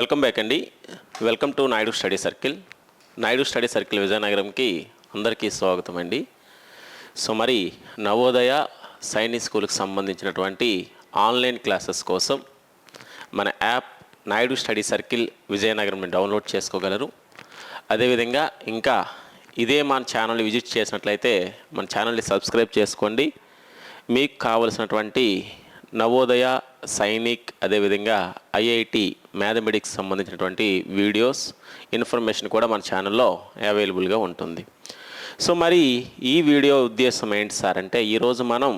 Welcome back అండి. Welcome to Naidu study circle. Naidu study circle విజయనగరంకి అందరికీ స్వాగతం అండి. సో మరి నవోదయ సైనిక్ స్కూల్కి సంబంధించినటువంటి ఆన్లైన్ క్లాసెస్ కోసం మన యాప్ నాయుడు స్టడీ సర్కిల్ విజయనగరంని డౌన్లోడ్ చేసుకోగలరు. అదేవిధంగా ఇంకా ఇదే మన ఛానల్ని విజిట్ చేసినట్లయితే మన ఛానల్ని సబ్స్క్రైబ్ చేసుకోండి. మీకు కావలసినటువంటి నవోదయ సైనిక్ అదేవిధంగా ఐఐటి మ్యాథమెటిక్స్ సంబంధించినటువంటి వీడియోస్ ఇన్ఫర్మేషన్ కూడా మన ఛానల్లో అవైలబుల్గా ఉంటుంది. సో మరి ఈ వీడియో ఉద్దేశం ఏంటి సార్ అంటే ఈరోజు మనం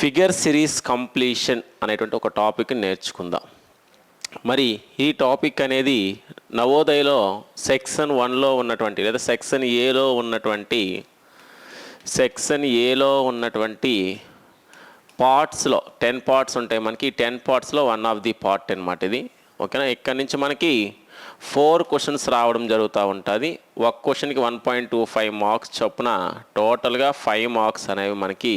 ఫిగర్ సిరీస్ కంప్లీషన్ అనేటువంటి ఒక టాపిక్ నేర్చుకుందాం. మరి ఈ టాపిక్ అనేది నవోదయలో సెక్షన్ వన్లో ఉన్నటువంటి లేదా సెక్షన్ ఏలో ఉన్నటువంటి సెక్షన్ ఏలో ఉన్నటువంటి పార్ట్స్లో టెన్ పార్ట్స్ ఉంటాయి మనకి. టెన్ పార్ట్స్లో వన్ ఆఫ్ ది పార్ట్ అనమాట ఇది. ఓకేనా? ఇక్కడ నుంచి మనకి ఫోర్ క్వశ్చన్స్ రావడం జరుగుతూ ఉంటుంది. ఒక క్వశ్చన్కి one point two five marks చొప్పున టోటల్గా ఫైవ్ మార్క్స్ అనేవి మనకి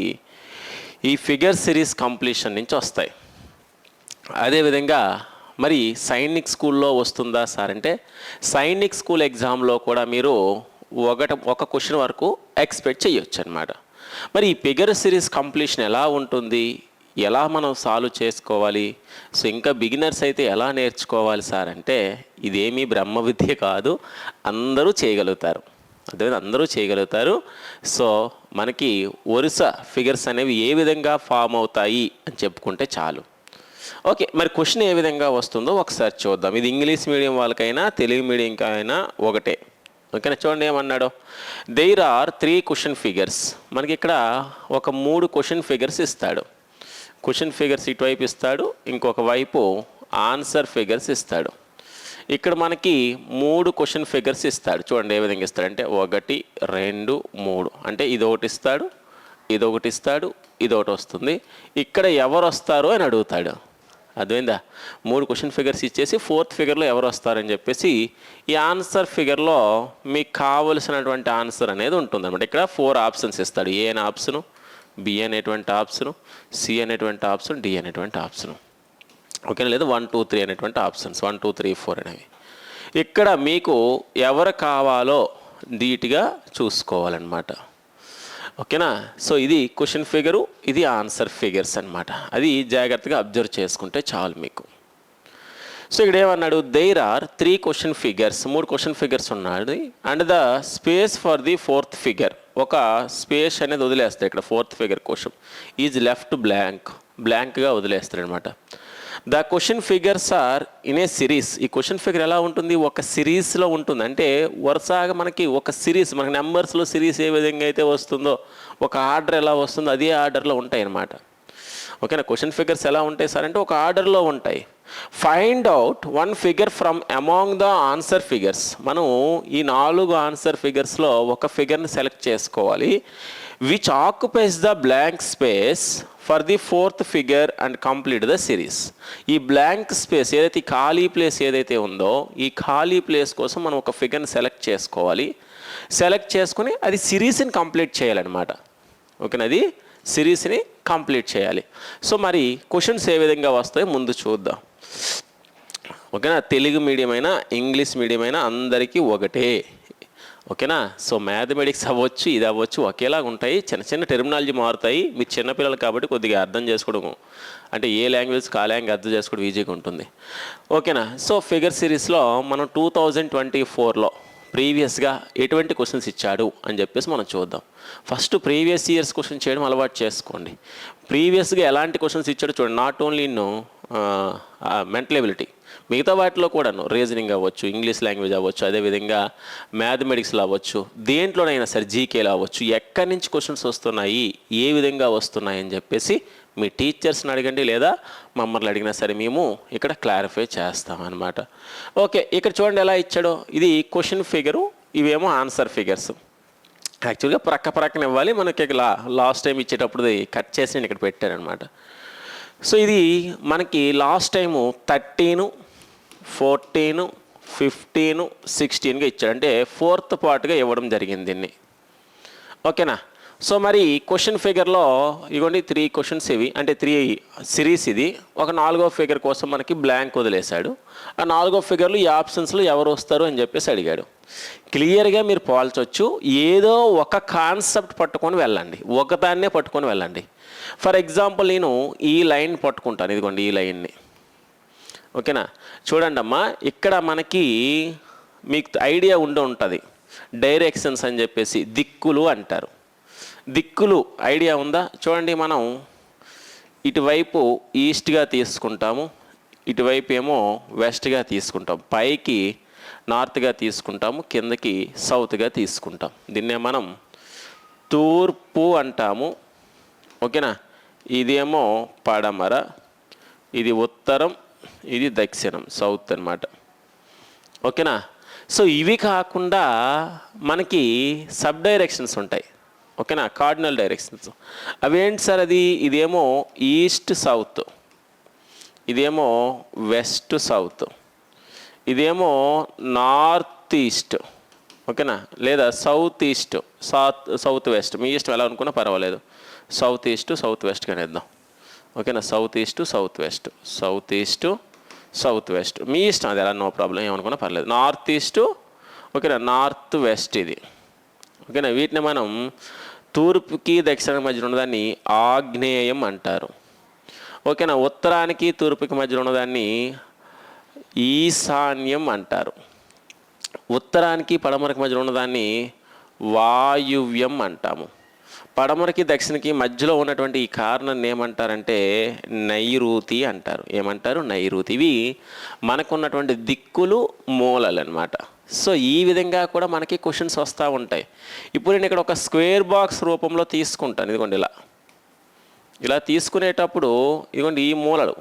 ఈ ఫిగర్ సిరీస్ కంప్లీషన్ నుంచి వస్తాయి. అదేవిధంగా మరి సైనిక్ స్కూల్లో వస్తుందా సార్ అంటే సైనిక్ స్కూల్ ఎగ్జామ్లో కూడా మీరు ఒకట ఒక క్వశ్చన్ వరకు ఎక్స్పెక్ట్ చేయొచ్చు అనమాట మరి ఈ ఫిగర్ సిరీస్ కంప్లీషన్ ఎలా ఉంటుంది? ఎలా మనం సాల్వ్ చేసుకోవాలి? సో ఇంకా బిగినర్స్ అయితే ఎలా నేర్చుకోవాలి సార్ అంటే ఇదేమీ బ్రహ్మ విద్య కాదు అందరూ చేయగలుగుతారు. అదే అందరూ చేయగలుగుతారు. సో మనకి వరుస ఫిగర్స్ అనేవి ఏ విధంగా ఫామ్ అవుతాయి అని చెప్పుకుంటే చాలు. ఓకే మరి క్వశ్చన్ ఏ విధంగా వస్తుందో ఒకసారి చూద్దాం. ఇది ఇంగ్లీష్ మీడియం వాళ్ళకైనా తెలుగు మీడియంకైనా ఒకటే. ఓకేనా చూడండి ఏమన్నాడు? There are three question figures మనకి ఇక్కడ ఒక మూడు క్వశ్చన్ ఫిగర్స్ ఇస్తాడు. క్వశ్చన్ ఫిగర్స్ ఇటువైపు ఇస్తాడు ఇంకొక వైపు ఆన్సర్ ఫిగర్స్ ఇస్తాడు. ఇక్కడ మనకి మూడు క్వశ్చన్ ఫిగర్స్ ఇస్తాడు. చూడండి ఏ విధంగా ఇస్తాడంటే ఒకటి రెండు మూడు. అంటే ఇది ఒకటి ఇస్తాడు ఇది ఒకటి ఇస్తాడు ఇది ఒకటి వస్తుంది. ఇక్కడ ఎవరు వస్తారు అని అడుగుతాడు. అర్థమైందా? మూడు క్వశ్చన్ ఫిగర్స్ ఇచ్చేసి ఫోర్త్ ఫిగర్లో ఎవరు వస్తారని చెప్పేసి ఈ ఆన్సర్ ఫిగర్లో మీకు కావలసినటువంటి ఆన్సర్ అనేది ఉంటుందన్నమాట. ఇక్కడ ఫోర్ ఆప్షన్స్ ఇస్తాడు. ఏ అనే ఆప్షను బి అనేటువంటి ఆప్షను సి అనేటువంటి ఆప్షన్ డి అనేటువంటి ఆప్షను ఓకేనా లేదా వన్ టూ త్రీ అనేటువంటి options one two three four అనేవి. ఇక్కడ మీకు ఎవరు కావాలో ధీటుగా చూసుకోవాలన్నమాట. ఓకేనా? సో ఇది క్వశ్చన్ ఫిగరు ఇది ఆన్సర్ ఫిగర్స్ అనమాట అది జాగ్రత్తగా అబ్జర్వ్ చేసుకుంటే చాలు మీకు. సో ఇక్కడ ఏమన్నాడు? There are three question figures మూడు క్వశ్చన్ ఫిగర్స్ ఉన్నాడు and the space for the fourth figure ఒక స్పేస్ అనేది వదిలేస్తారు ఇక్కడ fourth figure question is left blank బ్లాంక్గా వదిలేస్తారు అనమాట the question figures are in a series ఈ క్వశ్చన్ ఫిగర్ ఎలా ఉంటుంది? ఒక సిరీస్లో ఉంటుంది. అంటే వరుసగా మనకి ఒక సిరీస్ మనకి నెంబర్స్లో సిరీస్ ఏ విధంగా అయితే వస్తుందో ఒక ఆర్డర్ ఎలా వస్తుందో అదే ఆర్డర్లో ఉంటాయి అన్నమాట. ఓకేనా క్వశ్చన్ ఫిగర్స్ ఎలా ఉంటాయి సార్? అంటే ఒక ఆర్డర్లో ఉంటాయి. Find out one figure from among the answer figures మనం ఈ నాలుగు ఆన్సర్ ఫిగర్స్లో ఒక ఫిగర్ని సెలెక్ట్ చేసుకోవాలి. Which occupies the blank space for the fourth figure and complete the series. ఈ బ్లాంక్ స్పేస్ ఏదైతే ఈ ఖాళీ ప్లేస్ ఏదైతే ఉందో ఈ ఖాళీ ప్లేస్ కోసం మనం ఒక ఫిగర్ని సెలెక్ట్ చేసుకోవాలి. సెలెక్ట్ చేసుకుని అది సిరీస్ని కంప్లీట్ చేయాలన్నమాట. ఓకేనా అది? సిరీస్ని కంప్లీట్ చేయాలి. సో మరి క్వశ్చన్స్ ఏ విధంగా వస్తాయో ముందు చూద్దాం. ఓకేనా? తెలుగు మీడియం అయినా ఇంగ్లీష్ మీడియం అయినా అందరికీ ఒకటే. ఓకేనా? సో మ్యాథమెటిక్స్ అవ్వచ్చు ఇది అవ్వచ్చు ఒకేలాగా ఉంటాయి. చిన్న చిన్న టెర్మినాలజీ మారుతాయి. మీరు చిన్నపిల్లలు కాబట్టి కొద్దిగా అర్థం చేసుకోవడం అంటే ఏ లాంగ్వేజ్కి ఆ లాంగ్వేజ్ అర్థం చేసుకోవడం ఈజీగా ఉంటుంది. ఓకేనా? సో ఫిగర్ సిరీస్లో మనం టూ థౌజండ్ ట్వంటీ ఫోర్లో ప్రీవియస్గా ఎటువంటి క్వశ్చన్స్ ఇచ్చాడు అని చెప్పేసి మనం చూద్దాం. ఫస్ట్ ప్రీవియస్ ఇయర్స్ క్వశ్చన్ చేయడం అలవాటు చేసుకోండి. ప్రీవియస్గా ఎలాంటి క్వశ్చన్స్ ఇచ్చాడో చూడండి. Not only in mental ability. మిగతా వాటిలో కూడాను రీజనింగ్ అవ్వచ్చు ఇంగ్లీష్ లాంగ్వేజ్ అవ్వచ్చు అదేవిధంగా మ్యాథమెటిక్స్లో అవ్వచ్చు దేంట్లోనైనా సరే జీకేలో అవ్వచ్చు ఎక్కడి నుంచి క్వశ్చన్స్ వస్తున్నాయి ఏ విధంగా వస్తున్నాయి అని చెప్పేసి మీ టీచర్స్ని అడగండి లేదా మమ్మల్ని అడిగినా సరే మేము ఇక్కడ క్లారిఫై చేస్తాం ఓకే ఇక్కడ చూడండి ఎలా ఇచ్చాడో. ఇది క్వశ్చన్ ఫిగరు ఇవేమో ఆన్సర్ ఫిగర్స్ యాక్చువల్గా ప్రక్క ప్రక్కన ఇవ్వాలి. మనకి లా లాస్ట్ టైం ఇచ్చేటప్పుడు కట్ చేసి నేను ఇక్కడ పెట్టానమాట సో ఇది మనకి last time thirteen fourteen fifteen సిక్స్టీన్గా ఇచ్చాడు. అంటే ఫోర్త్ పార్ట్గా ఇవ్వడం జరిగింది దీన్ని. ఓకేనా? సో మరి క్వశ్చన్ ఫిగర్లో ఇగోండి త్రీ క్వశ్చన్స్ ఇవి. అంటే త్రీ సిరీస్ ఇది. ఒక నాలుగో ఫిగర్ కోసం మనకి బ్లాంక్ వదిలేశాడు. ఆ నాలుగో ఫిగర్లు ఈ ఆప్షన్స్లో ఎవరు వస్తారు అని చెప్పేసి అడిగాడు. క్లియర్గా మీరు పోల్చొచ్చు. ఏదో ఒక కాన్సెప్ట్ పట్టుకొని వెళ్ళండి. ఒకదాన్నే పట్టుకొని వెళ్ళండి. ఫర్ ఎగ్జాంపుల్ నేను ఈ లైన్ పట్టుకుంటాను. ఇదిగోండి ఈ లైన్ని ఓకేనా? చూడండి అమ్మా ఇక్కడ మనకి మీకు ఐడియా ఉండి ఉంటుంది. డైరెక్షన్స్ అని చెప్పేసి దిక్కులు అంటారు. దిక్కులు ఐడియా ఉందా? చూడండి మనం ఇటువైపు ఈస్ట్గా తీసుకుంటాము ఇటువైపు ఏమో వెస్ట్గా తీసుకుంటాం. పైకి నార్త్గా తీసుకుంటాము కిందకి సౌత్గా తీసుకుంటాం. దీన్నే మనం తూర్పు అంటాము. ఓకేనా? ఇదేమో పడమర ఇది ఉత్తరం ఇది దక్షిణం సౌత్ అన్నమాట. ఓకేనా? సో ఇవి కాకుండా మనకి సబ్ డైరెక్షన్స్ ఉంటాయి. ఓకేనా? Cardinal directions. అవేంటి సార్ అది? ఇదేమో ఈస్ట్ సౌత్. ఇదేమో వెస్ట్ సౌత్. ఇదేమో నార్త్ ఈస్ట్. ఓకేనా? లేదా south east south south west. మీ ఇష్టం ఎలా అనుకున్నా పర్వాలేదు. సౌత్ ఈస్ట్ సౌత్ వెస్ట్ కానీ ఇద్దాం ఓకేనా? South east south west south east south west మీ ఇష్టం అది ఎలా? నో ప్రాబ్లం ఏమనుకున్నా పర్లేదు. నార్త్ ఈస్ట్ ఓకేనా? నార్త్ వెస్ట్ ఇది. ఓకేనా? వీటిని మనం తూర్పుకి దక్షిణ మధ్యలో ఉన్నదాన్ని ఆగ్నేయం అంటారు. ఓకేనా? ఉత్తరానికి తూర్పుకి మధ్యలో ఉన్నదాన్ని ఈశాన్యం అంటారు. ఉత్తరానికి పడమరకు మధ్యలో ఉన్నదాన్ని వాయువ్యం అంటాము. పడమరకి దక్షిణకి మధ్యలో ఉన్నటువంటి ఈ కారణాన్ని ఏమంటారంటే నైరుతి అంటారు. ఏమంటారు? నైరుతి. ఇవి మనకున్నటువంటి దిక్కులు మూలలు అనమాట సో ఈ విధంగా కూడా మనకి క్వశ్చన్స్ వస్తూ ఉంటాయి. ఇప్పుడు నేను ఇక్కడ ఒక స్క్వేర్ బాక్స్ రూపంలో తీసుకుంటాను. ఇదిగోండి ఇలా. ఇలా తీసుకునేటప్పుడు ఇదిగోండి ఈ మూలలు.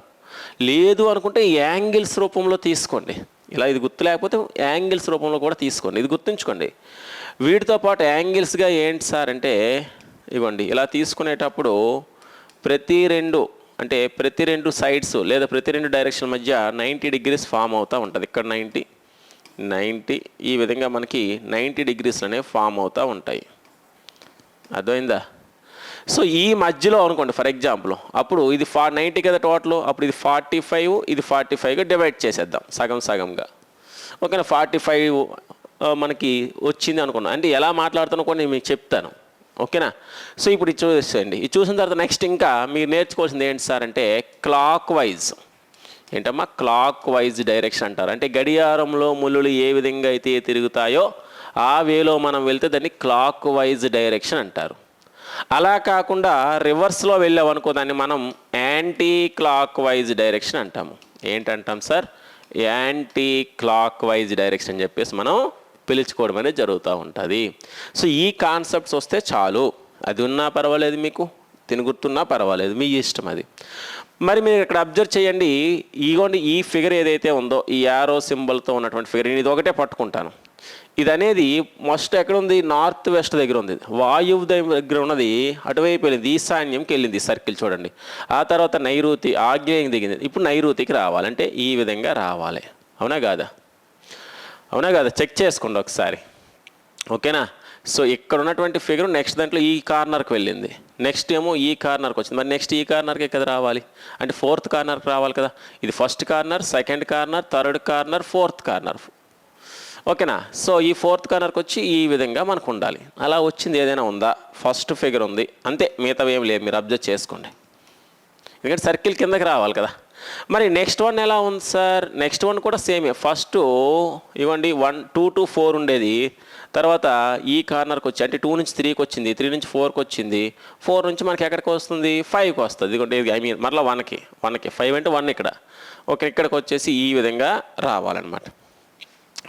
లేదు అనుకుంటే యాంగిల్స్ రూపంలో తీసుకోండి. ఇలా ఇది గుర్తు లేకపోతే యాంగిల్స్ రూపంలో కూడా తీసుకోండి. ఇది గుర్తుంచుకోండి. వీటితో పాటు యాంగిల్స్గా ఏంటి సార్ అంటే ఇవ్వండి. ఇలా తీసుకునేటప్పుడు ప్రతి రెండు అంటే ప్రతి రెండు సైడ్స్ లేదా ప్రతి రెండు డైరెక్షన్ మధ్య నైంటీ డిగ్రీస్ ఫామ్ అవుతూ ఉంటుంది. ఇక్కడ నైంటీ నైంటీ ఈ విధంగా మనకి నైంటీ డిగ్రీస్ అనేవి ఫామ్ అవుతూ ఉంటాయి. అర్థమైందా? సో ఈ మధ్యలో అనుకోండి ఫర్ ఎగ్జాంపుల్ అప్పుడు ఇది ఫా నైంటీ కదా టోటల్ అప్పుడు ఇది ఫార్టీ ఫైవ్ ఇది ఫార్టీ ఫైవ్గా డివైడ్ చేసేద్దాం సగం సగంగా. ఓకేనా ఫార్టీ ఫైవ్ మనకి వచ్చింది అనుకున్నాం అంటే ఎలా మాట్లాడుతానో కూడా నేను మీకు చెప్తాను. ఓకేనా? సో ఇప్పుడు ఇది చూసేయండి ఇది చూసిన తర్వాత నెక్స్ట్ ఇంకా మీరు నేర్చుకోవాల్సింది ఏంటి సార్ అంటే క్లాక్ వైజ్ ఏంటమ్మా? క్లాక్ వైజ్ డైరెక్షన్ అంటారు. అంటే గడియారంలో ముళ్ళు ఏ విధంగా అయితే తిరుగుతాయో ఆ వేలో మనం వెళ్తే దాన్ని క్లాక్ వైజ్ డైరెక్షన్ అంటారు. అలా కాకుండా రివర్స్లో వెళ్ళామనుకో దాన్ని మనం యాంటీ క్లాక్ వైజ్ డైరెక్షన్ అంటాము. ఏంటంటాం sir? Anti clock wise direction అని చెప్పేసి మనం పిలుచుకోవడం అనేది జరుగుతూ ఉంటుంది. సో ఈ కాన్సెప్ట్స్ వస్తే చాలు. అది ఉన్నా పర్వాలేదు మీకు. తిని గుర్తున్నా పర్వాలేదు. మీ ఇష్టం అది. మరి మీరు ఇక్కడ అబ్జర్వ్ చేయండి. ఇగోండి ఈ ఫిగర్ ఏదైతే ఉందో ఈ యారో సింబల్తో ఉన్నటువంటి ఫిగర్ నేను ఇది ఒకటే పట్టుకుంటాను. ఇది అనేది మస్ట్ ఎక్కడ ఉంది నార్త్ వెస్ట్ దగ్గర ఉంది. వాయువు దగ్గర ఉన్నది. అటువైపు వెళ్ళింది. ఈశాన్యంకి వెళ్ళింది సర్కిల్ చూడండి. ఆ తర్వాత నైరుతి ఆగ్నేయం దిగింది. ఇప్పుడు నైరుతికి రావాలంటే ఈ విధంగా రావాలి. అవునా కాదా? అవునా కదా? చెక్ చేసుకోండి ఒకసారి. ఓకేనా? సో ఇక్కడ ఉన్నటువంటి ఫిగర్ నెక్స్ట్ దాంట్లో ఈ కార్నర్కి వెళ్ళింది. నెక్స్ట్ ఏమో ఈ కార్నర్కి వచ్చింది. మరి నెక్స్ట్ ఈ కార్నర్కి కదా రావాలి? అంటే ఫోర్త్ కార్నర్కి రావాలి కదా. ఇది first corner second corner third corner fourth corner. ఓకేనా? సో ఈ ఫోర్త్ కార్నర్కి వచ్చి ఈ విధంగా మనకు ఉండాలి. అలా వచ్చింది ఏదైనా ఉందా? ఫస్ట్ ఫిగర్ ఉంది. అంతే మిగతా ఏం లేదు మీరు అబ్జర్వ్ చేసుకోండి. ఎందుకంటే సర్కిల్ కిందకి రావాలి కదా. మరి నెక్స్ట్ వన్ ఎలా ఉంది సార్ నెక్స్ట్ వన్ కూడా సేమే ఫస్ట్ ఇవ్వండి వన్ టూ టు ఫోర్ ఉండేది. తర్వాత ఈ కార్నర్కి వచ్చి అంటే టూ నుంచి త్రీకి వచ్చింది. త్రీ నుంచి ఫోర్కి వచ్చింది. ఫోర్ నుంచి మనకి ఎక్కడికి వస్తుంది? ఫైవ్కి వస్తుంది. ఇదిగోండి ఐ మీన్ మరలా వన్కి వన్కి ఫైవ్ అంటే వన్ ఇక్కడ. ఓకే ఇక్కడికి వచ్చేసి ఈ విధంగా రావాలన్నమాట.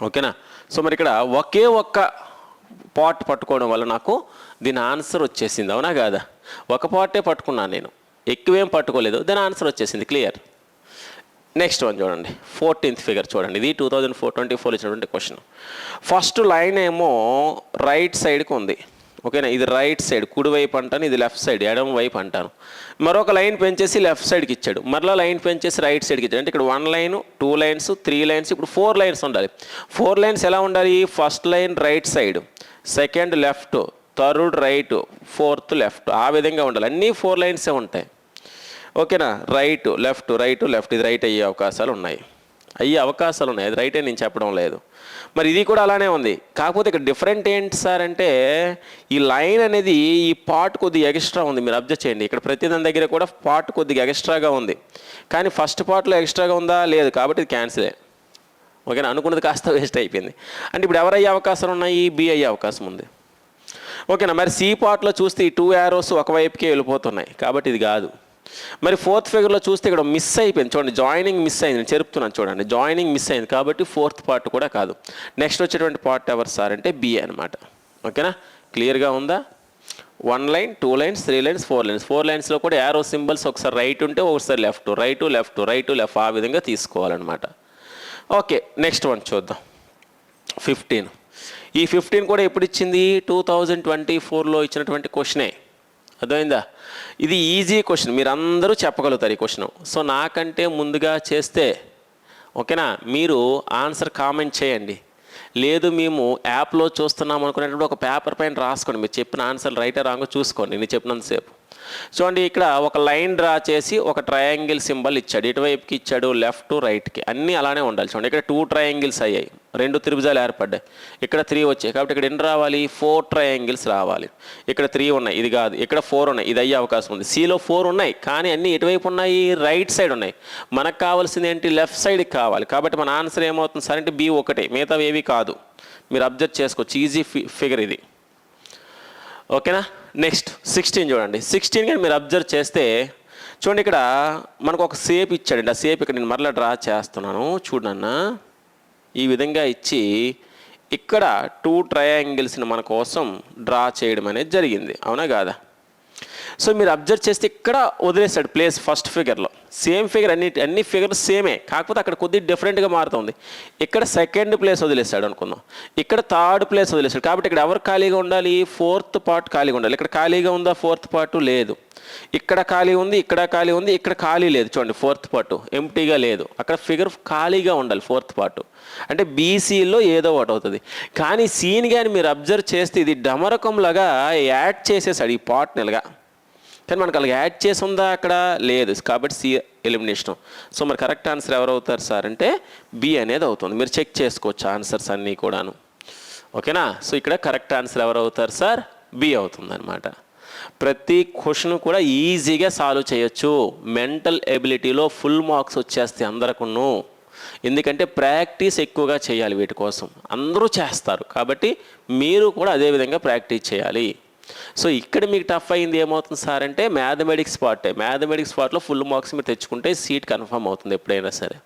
ఓకేనా? సో మరి ఇక్కడ ఒకే ఒక్క పాట్ పట్టుకోవడం వల్ల నాకు దీని ఆన్సర్ వచ్చేసింది. అవునా కాదా? ఒక పాటే పట్టుకున్నాను నేను. ఎక్కువేం పట్టుకోలేదు. దాని ఆన్సర్ వచ్చేసింది. క్లియర్ నెక్స్ట్ వన్ చూడండి. ఫోర్టీన్త్ ఫిగర్ చూడండి. ఇది two thousand four twenty four ఇచ్చినటువంటి క్వశ్చన్ ఫస్ట్ లైన్ ఏమో రైట్ సైడ్కి ఉంది. ఓకేనా ఇది రైట్ సైడ్ కుడి వైపు అంటాను ఇది లెఫ్ట్ సైడ్ ఎడమ వైపు అంటాను. మరొక లైన్ పెంచేసి లెఫ్ట్ సైడ్కి ఇచ్చాడు. మరలా లైన్ పెంచేసి రైట్ సైడ్కి ఇచ్చాడు. అంటే ఇక్కడ one line two lines three lines ఇప్పుడు ఫోర్ లైన్స్ ఉండాలి. ఫోర్ లైన్స్ ఎలా ఉండాలి? First line right side second left third right fourth left ఆ విధంగా ఉండాలి. అన్నీ ఫోర్ లైన్సే ఉంటాయి. ఓకేనా? రైట్ లెఫ్ట్ రైట్ లెఫ్ట్ ఇది రైట్ అయ్యే అవకాశాలు ఉన్నాయి. అయ్యే అవకాశాలు ఉన్నాయి. అది రైటే నేను చెప్పడం లేదు. మరి ఇది కూడా అలానే ఉంది. కాకపోతే ఇక్కడ డిఫరెంట్ ఏంటి సార్ అంటే ఈ లైన్ అనేది ఈ పార్ట్ కొద్దిగా ఎక్స్ట్రా ఉంది. మీరు అబ్జర్వ్ చేయండి. ఇక్కడ ప్రతి దాని దగ్గర కూడా పార్ట్ కొద్దిగా ఎక్స్ట్రాగా ఉంది. కానీ ఫస్ట్ పార్ట్లో ఎక్స్ట్రాగా ఉందా? లేదు. కాబట్టి ఇది క్యాన్సిలే. ఓకేనా? అనుకున్నది కాస్త వేస్ట్ అయిపోయింది. అంటే ఇప్పుడు ఎవరయ్యే అవకాశాలు ఉన్నాయి? బి అయ్యే అవకాశం ఉంది. ఓకేనా? మరి సి పార్ట్లో చూస్తే ఈ టూ యారోస్ ఒకవైపుకే వెళ్ళిపోతున్నాయి. కాబట్టి ఇది కాదు. మరి ఫోర్త్ ఫిగర్లో చూస్తే ఇక్కడ మిస్ అయిపోయింది. చూడండి జాయినింగ్ మిస్ అయింది. నేను చెప్తున్నాను చూడండి జాయినింగ్ మిస్ అయింది కాబట్టి ఫోర్త్ పార్ట్ కూడా కాదు. నెక్స్ట్ వచ్చేటువంటి పార్ట్ ఎవరు సార్ అంటే బి అనమాట ఓకేనా క్లియర్గా ఉందా? One line two lines three lines four lines four లైన్స్లో కూడా యారో సింబల్స్ ఒకసారి రైట్ ఉంటే ఒకసారి left right left right left ఆ విధంగా తీసుకోవాలన్నమాట. ఓకే నెక్స్ట్ వన్ చూద్దాం. ఫిఫ్టీన్ ఈ ఫిఫ్టీన్ కూడా ఎప్పుడు ఇచ్చింది? టూ థౌజండ్ ట్వంటీ ఫోర్లో ఇచ్చినటువంటి క్వశ్చనే అర్థమైందా? ఇది ఈజీ క్వశ్చన్ మీరు అందరూ చెప్పగలుగుతారు ఈ క్వశ్చన్ సో నాకంటే ముందుగా చేస్తే ఓకేనా? మీరు ఆన్సర్ కామెంట్ చేయండి. లేదు మేము యాప్లో చూస్తున్నాం అనుకునేటప్పుడు ఒక పేపర్ పైన రాసుకోండి. మీరు చెప్పిన ఆన్సర్ రైట్ రాంగ్ చూసుకోండి. నేను చెప్పినంతసేపు చూడండి ఇక్కడ ఒక లైన్ డ్రా చేసి ఒక ట్రయాంగిల్ సింబల్ ఇచ్చాడు. ఇటువైపుకి ఇచ్చాడు లెఫ్ట్ రైట్కి అన్నీ అలానే ఉండాలి. చూడండి ఇక్కడ టూ ట్రయాంగిల్స్ అయ్యాయి. రెండు త్రిభుజాలు ఏర్పడ్డాయి. ఇక్కడ త్రీ వచ్చాయి. కాబట్టి ఇక్కడ ఎన్ని రావాలి? ఫోర్ ట్రయాంగిల్స్ రావాలి. ఇక్కడ త్రీ ఉన్నాయి. ఇది కాదు. ఇక్కడ ఫోర్ ఉన్నాయి. ఇది అయ్యే అవకాశం ఉంది. సిలో ఫోర్ ఉన్నాయి. కానీ అన్నీ ఎటువైపు ఉన్నాయి? రైట్ సైడ్ ఉన్నాయి. మనకు కావాల్సింది ఏంటి? లెఫ్ట్ సైడ్కి కావాలి. కాబట్టి మన ఆన్సర్ ఏమవుతుంది? సరే అంటే బి ఒకటే. మిగతావి ఏవి కాదు. మీరు అబ్జర్వ్ చేసుకోవచ్చు. ఈజీ ఫిగర్ ఇది. ఓకేనా? నెక్స్ట్ సిక్స్టీన్ చూడండి. సిక్స్టీన్ కానీ మీరు అబ్జర్వ్ చేస్తే చూడండి ఇక్కడ మనకు ఒక సేప్ ఇచ్చాడండి. ఆ సేప్ ఇక్కడ నేను మరలా డ్రా చేస్తున్నాను. చూడన్న ఈ విధంగా ఇచ్చి ఇక్కడ టూ ట్రయాంగిల్స్ని మన కోసం డ్రా చేయడం అనేది జరిగింది. అవునా కాదా? సో మీరు అబ్జర్వ్ చేస్తే ఇక్కడ వదిలేశాడు ప్లేస్ ఫస్ట్ ఫిగర్లో. సేమ్ ఫిగర్ అన్ని అన్ని ఫిగర్స్ సేమే. కాకపోతే అక్కడ కొద్దిగా డిఫరెంట్గా మారుతుంది. ఇక్కడ సెకండ్ ప్లేస్ వదిలేశాడు అనుకుందాం. ఇక్కడ థర్డ్ ప్లేస్ వదిలేశాడు. కాబట్టి ఇక్కడ ఎవరు ఖాళీగా ఉండాలి? ఫోర్త్ పార్ట్ ఖాళీగా ఉండాలి. ఇక్కడ ఖాళీగా ఉందా? ఫోర్త్ పార్ట్ లేదు. ఇక్కడ ఖాళీ ఉంది ఇక్కడ ఖాళీ ఉంది ఇక్కడ ఖాళీ లేదు. చూడండి ఫోర్త్ పార్ట్ ఎంటీగా లేదు. అక్కడ ఫిగర్ ఖాళీగా ఉండాలి ఫోర్త్ పార్ట్ అంటే బీసీలో ఏదో ఒకటి అవుతుంది. కానీ సీన్ కానీ మీరు అబ్జర్వ్ చేస్తే ఇది డమరకంలాగా యాడ్ చేసేసాడు ఈ పార్ట్నల్గా కానీ మనకు అలాగే యాడ్ చేసి ఉందా అక్కడ? లేదు. కాబట్టి సి ఎలిమినేషన్ సో మరి కరెక్ట్ ఆన్సర్ ఎవరు అవుతారు సార్ అంటే బి అనేది అవుతుంది. మీరు చెక్ చేసుకోవచ్చు ఆన్సర్స్ అన్నీ కూడాను. ఓకేనా సో ఇక్కడ కరెక్ట్ ఆన్సర్ ఎవరు అవుతారు సార్ బి అవుతుంది అనమాట ప్రతి క్వశ్చన్ కూడా ఈజీగా సాల్వ్ చేయొచ్చు. మెంటల్ ఎబిలిటీలో ఫుల్ మార్క్స్ వచ్చేస్తాయి అందరకును. ఎందుకంటే ప్రాక్టీస్ ఎక్కువగా చేయాలి వీటి కోసం. అందరూ చేస్తారు. కాబట్టి మీరు కూడా అదే విధంగా ప్రాక్టీస్ చేయాలి. సో ఇక్కడ మీకు టఫ్ అయింది ఏమవుతుంది సార్ అంటే మ్యాథమెటిక్స్ పార్టే మ్యాథమెటిక్స్ పార్ట్లో ఫుల్ మార్క్స్ మీరు తెచ్చుకుంటే సీట్ కన్ఫర్మ్ అవుతుంది ఎప్పుడైనా సరే.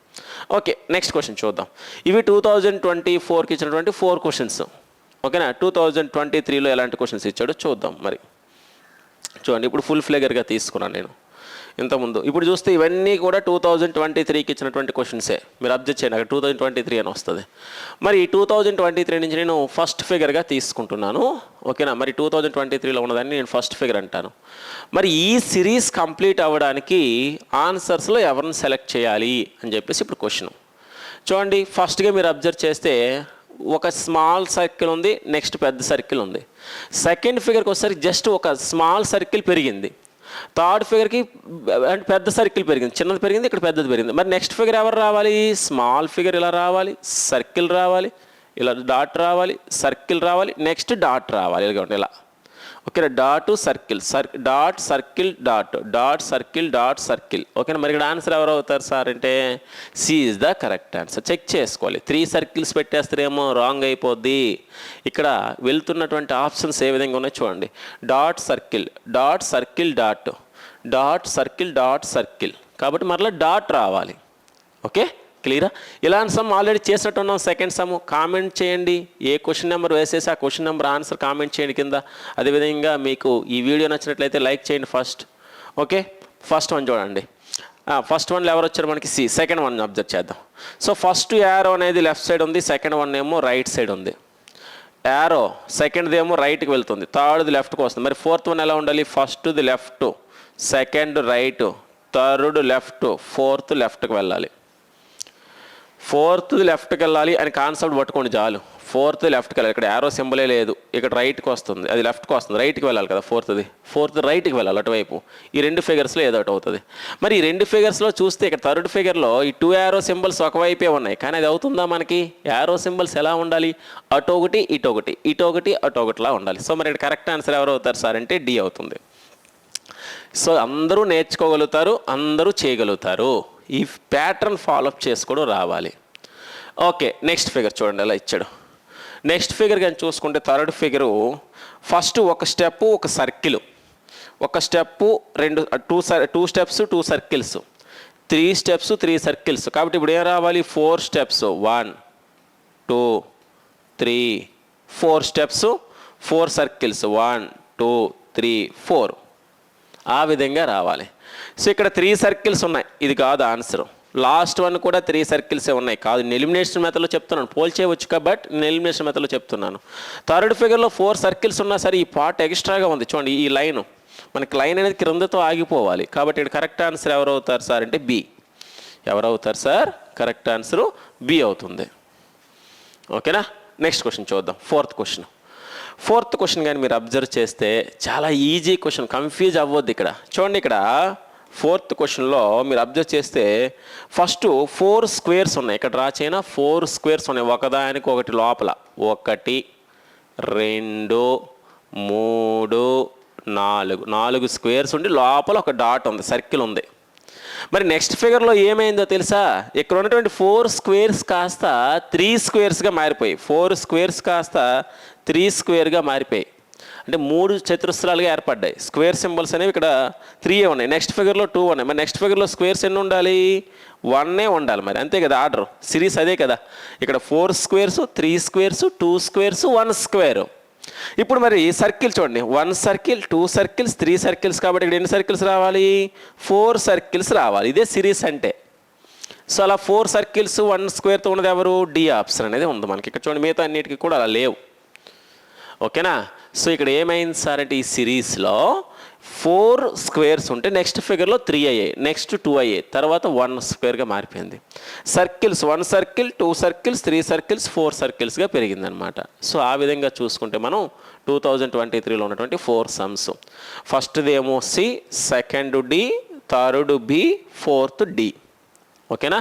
ఓకే నెక్స్ట్ క్వశ్చన్ చూద్దాం. ఇవి టూ థౌజండ్ ట్వంటీ ఫోర్కి ఇచ్చినటువంటి ఫోర్ క్వశ్చన్స్ ఓకేనా టూ థౌజండ్ ట్వంటీ త్రీలో ఎలాంటి క్వశ్చన్స్ ఇచ్చాడో చూద్దాం మరి. చూడండి ఇప్పుడు ఫుల్ ఫ్లేగర్గా తీసుకున్నాను నేను. ఇంతకుముందు. ఇప్పుడు చూస్తే ఇవన్నీ కూడా టూ థౌజండ్ ట్వంటీ త్రీకి ఇచ్చినటువంటి క్వశ్చన్సే మీరు అబ్జర్వ్ చేయండి అక్కడ టూ థౌజండ్ ట్వంటీ త్రీ అని వస్తుంది. మరి టూ థౌజండ్ ట్వంటీ త్రీ నుంచి నేను ఫస్ట్ ఫిగర్గా తీసుకుంటున్నాను. ఓకేనా? మరి టూ థౌజండ్ ట్వంటీ త్రీలో ఉన్నదాన్ని నేను ఫస్ట్ ఫిగర్ అంటాను. మరి ఈ సిరీస్ కంప్లీట్ అవ్వడానికి ఆన్సర్స్లో ఎవరిని సెలెక్ట్ చేయాలి అని చెప్పేసి ఇప్పుడు క్వశ్చన్ చూడండి ఫస్ట్గా మీరు అబ్జర్వ్ చేస్తే ఒక స్మాల్ సర్కిల్ ఉంది నెక్స్ట్ పెద్ద సర్కిల్ ఉంది. సెకండ్ ఫిగర్కి వచ్చేసరికి జస్ట్ ఒక స్మాల్ సర్కిల్ పెరిగింది. థర్డ్ ఫిగర్కి అంటే పెద్ద సర్కిల్ పెరిగింది. చిన్నది పెరిగింది ఇక్కడ పెద్దది పెరిగింది. మరి నెక్స్ట్ ఫిగర్ ఎవరు రావాలి? స్మాల్ ఫిగర్ ఇలా రావాలి సర్కిల్ రావాలి ఇలా డాట్ రావాలి సర్కిల్ రావాలి నెక్స్ట్ డాట్ రావాలి. ఇలాగ ఇలా. ఓకేనా? Dot circle sir dot circle dot dot circle dot circle. ఓకేనా? మరి ఇక్కడ ఆన్సర్ ఎవరు అవుతారు సార్ అంటే C is the correct answer. Check చేసుకోవాలి. త్రీ సర్కిల్స్ పెట్టేస్తారేమో రాంగ్ అయిపోద్ది. ఇక్కడ వెళ్తున్నటువంటి ఆప్షన్స్ ఏ విధంగా ఉన్నాయో చూడండి. Dot circle dot circle dot dot circle dot circle. కాబట్టి మరలా డాట్ రావాలి. ఓకే? క్లియరా? ఇలాంటి సమ్ ఆల్రెడీ చేసినట్టు ఉన్నాం. సెకండ్ సమ్ కామెంట్ చేయండి. ఏ క్వశ్చన్ నెంబర్ వేసేసి ఆ క్వశ్చన్ నెంబర్ ఆన్సర్ కామెంట్ చేయండి కింద. అదేవిధంగా మీకు ఈ వీడియో నచ్చినట్లయితే లైక్ చేయండి ఫస్ట్ ఓకే ఫస్ట్ వన్ చూడండి. ఫస్ట్ వన్లో ఎవరు వచ్చారు మనకి? సి సెకండ్ వన్ అబ్జర్వ్ చేద్దాం. సో ఫస్ట్ యారో అనేది లెఫ్ట్ సైడ్ ఉంది. సెకండ్ వన్ ఏమో రైట్ సైడ్ ఉంది. యారో సెకండ్ది ఏమో రైట్కి వెళ్తుంది. థర్డ్ది లెఫ్ట్కి వస్తుంది. మరి ఫోర్త్ వన్ ఎలా ఉండాలి? ఫస్ట్ది left second right third left fourth లెఫ్ట్కి వెళ్ళాలి. ఫోర్త్ లెఫ్ట్కి వెళ్ళాలి అని కాన్సెప్ట్ పట్టుకోండి చాలు. ఫోర్త్ లెఫ్ట్కి వెళ్ళాలి ఇక్కడ యారో సింబలే లేదు. ఇక్కడ రైట్కి వస్తుంది. అది లెఫ్ట్కి వస్తుంది. రైట్కి వెళ్ళాలి కదా ఫోర్త్ది. ఫోర్త్ రైట్కి వెళ్ళాలి అటువైపు. ఈ రెండు ఫిగర్స్లో ఏదో ఒకటి అవుతుంది. మరి ఈ రెండు ఫిగర్స్లో చూస్తే ఇక్కడ థర్డ్ ఫిగర్లో ఈ టూ యారో సింబల్స్ ఒకవైపే ఉన్నాయి. కానీ అది అవుతుందా మనకి? యారో సింబల్స్ ఎలా ఉండాలి? అటు ఒకటి ఇటు ఒకటి ఇటు ఒకటి అటు ఒకటిలా ఉండాలి. సో మరి ఇక్కడ కరెక్ట్ ఆన్సర్ ఎవరు అవుతారు సార్ అంటే డి అవుతుంది. సో అందరూ నేర్చుకోగలుగుతారు అందరూ చేయగలుగుతారు. ఈ ప్యాటర్న్ ఫాలోఅప్ చేసుకోవడం రావాలి. ఓకే నెక్స్ట్ ఫిగర్ చూడండి అలా ఇచ్చాడు. నెక్స్ట్ ఫిగర్ కానీ చూసుకుంటే థర్డ్ ఫిగరు ఫస్ట్ ఒక స్టెప్ ఒక సర్కిల్ ఒక స్టెప్పు రెండు two sir two steps two circles three steps three circles కాబట్టి ఇప్పుడు ఏం రావాలి? Four steps one two three four steps four circles one two three four ఆ విధంగా రావాలి. సో ఇక్కడ త్రీ సర్కిల్స్ ఉన్నాయి. ఇది కాదు ఆన్సర్ లాస్ట్ వన్ కూడా త్రీ సర్కిల్సే ఉన్నాయి. కాదు ఎలిమినేషన్ మెథడ్లో చెప్తున్నాను. పోల్చేయవచ్చు కాబట్టి నేను ఎలిమినేషన్ మెథడ్లో చెప్తున్నాను. థర్డ్ ఫిగర్లో ఫోర్ సర్కిల్స్ ఉన్నా సరే ఈ పార్ట్ ఎక్స్ట్రాగా ఉంది. చూడండి ఈ లైన్ మనకి లైన్ అనేది క్రిందతో ఆగిపోవాలి. కాబట్టి ఇక్కడ కరెక్ట్ ఆన్సర్ ఎవరు అవుతారు సార్ అంటే బి ఎవరు అవుతారు సార్ కరెక్ట్ ఆన్సరు బి అవుతుంది ఓకేనా నెక్స్ట్ క్వశ్చన్ చూద్దాం. ఫోర్త్ క్వశ్చన్ ఫోర్త్ క్వశ్చన్ కానీ మీరు అబ్జర్వ్ చేస్తే చాలా ఈజీ క్వశ్చన్ కన్ఫ్యూజ్ అవ్వద్దు ఇక్కడ. చూడండి ఇక్కడ. ఫోర్త్ క్వశ్చన్లో మీరు అబ్జర్వ్ చేస్తే ఫస్ట్ ఫోర్ స్క్వేర్స్ ఉన్నాయి. ఇక్కడ డ్రా చేయన? ఫోర్ స్క్వేర్స్ ఉన్నాయి. ఒకదానికి ఒకటి లోపల. ఒకటి రెండు మూడు నాలుగు. నాలుగు స్క్వేర్స్ ఉండి లోపల ఒక డాట్ ఉంది. సర్కిల్ ఉంది. మరి నెక్స్ట్ ఫిగర్లో ఏమైందో తెలుసా? ఇక్కడ ఉన్నటువంటి ఫోర్ స్క్వేర్స్ కాస్త త్రీ స్క్వేర్స్గా మారిపోయి ఫోర్ స్క్వేర్స్ కాస్త త్రీ స్క్వేర్గా మారిపోయి అంటే మూడు చతురస్రాలుగా ఏర్పడ్డాయి. స్క్వేర్ సింబల్స్ అనేవి ఇక్కడ త్రీ ఉన్నాయి. నెక్స్ట్ ఫిగర్లో టూ ఉన్నాయి. మరి నెక్స్ట్ ఫిగర్లో స్క్వేర్స్ ఎన్ని ఉండాలి? వన్నే ఉండాలి మరి. అంతే కదా ఆర్డర్ సిరీస్ అదే కదా. ఇక్కడ four squares three squares two squares one square ఇప్పుడు మరి సర్కిల్ చూడండి. One circle two circles three circles కాబట్టి ఇక్కడ ఎన్ని సర్కిల్స్ రావాలి? ఫోర్ సర్కిల్స్ రావాలి. ఇదే సిరీస్ అంటే. సో అలా ఫోర్ సర్కిల్స్ వన్ స్క్వేర్తో ఉన్నది ఎవరు? డి ఆప్షన్ అనేది ఉంది మనకి. ఇక్కడ చూడండి మిగతా అన్నిటికీ కూడా అలా లేవు. ఓకేనా సో ఇక్కడ ఏమైంది సార్ అంటే ఈ సిరీస్లో ఫోర్ స్క్వేర్స్ ఉంటే నెక్స్ట్ ఫిగర్లో త్రీ అయ్యాయి నెక్స్ట్ టూ అయ్యాయి తర్వాత వన్ స్క్వేర్గా మారిపోయింది. Circles one circle two circles three circles four సర్కిల్స్గా పెరిగిందనమాట సో ఆ విధంగా చూసుకుంటే మనం టూ థౌజండ్ ట్వంటీ త్రీలో ఉన్నటువంటి ఫోర్ సమ్స్. ఫస్ట్ది ఏమో C second D third B fourth D. ఓకేనా?